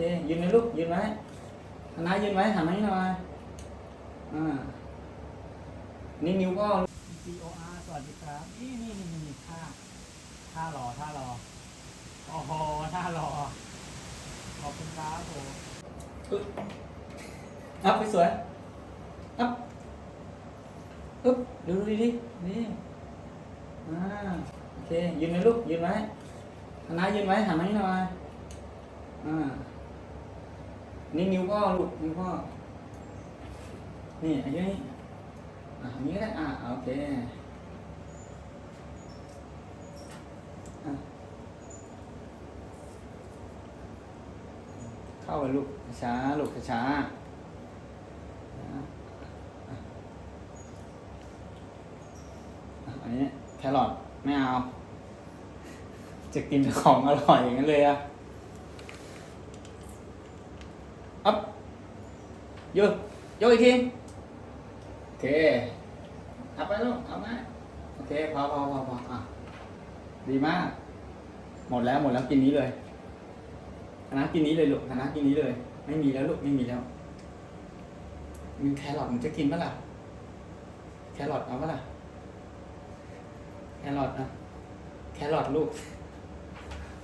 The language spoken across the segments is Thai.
เคยืนไหมลูกยืนไว้คณะยืนไว้หันมาให้หน่อยอ่านี่นิ้วก็ C O R สวัสดีครับ นี่นี่นี่นี่ท่าท่ารอท่ารอโอ้โหท่ารอขอบคุณครับผมอึ๊บอัพไปสวยอัพอึ๊บดูดูดินี่อ่าโอเคยืนไหมลูกยืนไว้คณะยืนไว้หันมาให้หน่อยอ่า นี่นิ้วก็ลูกนิ้วก็นี่อันนี้อะอันนี้ก็ได้อ่าโอเคเข้าไปลูกช้าลูกช้าอันนี้แครอทไม่เอา จะกินของอร่อยอย่างนั้นเลยอะอัพโยกโยกอีกทีโอเคเอาไปลูกเอามาโอเคพอพอพอพออะดีมาก หมดแล้วหมดแล้วกินนี้เลยคณะกินนี้เลยลูกคณะกินนี้เลย ไม่มีแล้วลูกไม่มีแล้วมีแครอทมันจะกินปะล่ะแครอทเอาปะล่ะแครอทอะแครอทลูก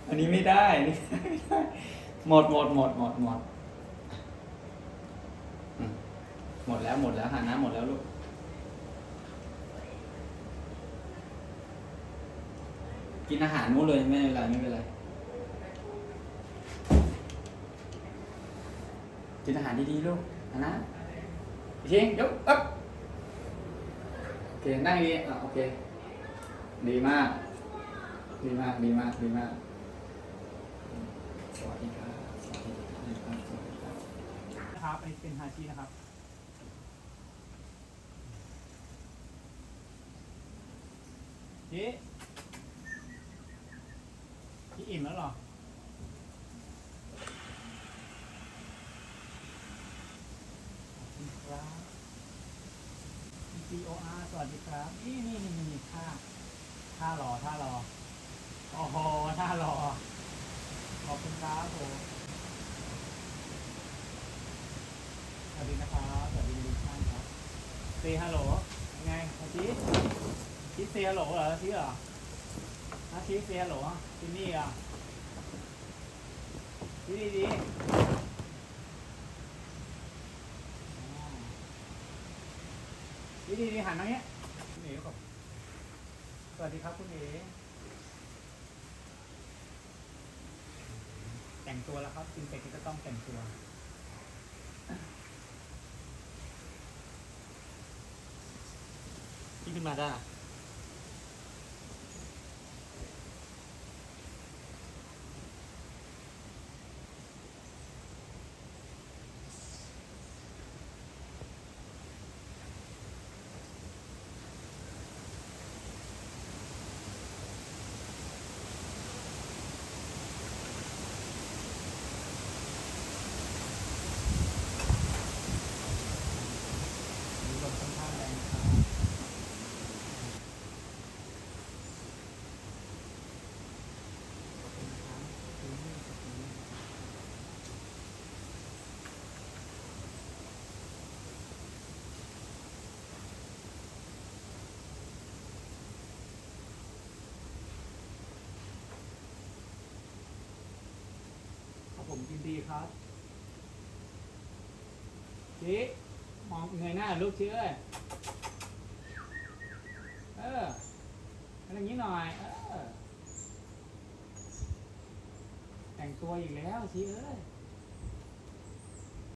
อันนี้ไม่ได้อันนี้ไม่ได้ หมดหมดหมดหมดหมดอืม หมดแล้วหมดแล้วหาน้ำหมดแล้วลูกกินอาหารนู้นเลยไม่เป็นไรไม่เป็นไรกินอาหารดีๆลูกนะนะอีกทียกอัพโอเคนั่งดีอะโอเค ดีมาก ดีมากดีมากดีมากสวัสดีครับสวัสดีครับสวัสดีครับนะครับอันนี้เป็นฮาชินะครับ เจ๊พี่อิ่มแล้วหรอขอบคุณครับ C O R สวัสดีครับ นี่นี่นี่นี่ท่าท่ารอท่ารอ โอ้โหท่ารอ ขอบคุณครับผมสวัสดีนะครับ สวัสดีทุกท่านครับเซฮัลโหล ไงอา ทิเซฮัลโหลเหรอทิเหรออาทิเซฮัลโหลจินนี่อะดีดีดีดีดีหันมาเนี้ยคุณเอ๋ก่อนสวัสดีครับคุณเอ๋แต่งตัวแล้วครับกินเป็ดก็ต้องแต่งตัวพี่ขึ้นมาได้ มีลมค่อนข้างแรงนะครับขอบคุณครับคือนี่ขอบคุณนี่ครับผม ยินดีครับชี้มองเงยหน้าลูกชื่อเอยเอออะไรอย่างนี้หน่อยเออแต่งตัวอีกแล้วชี้เอ้ย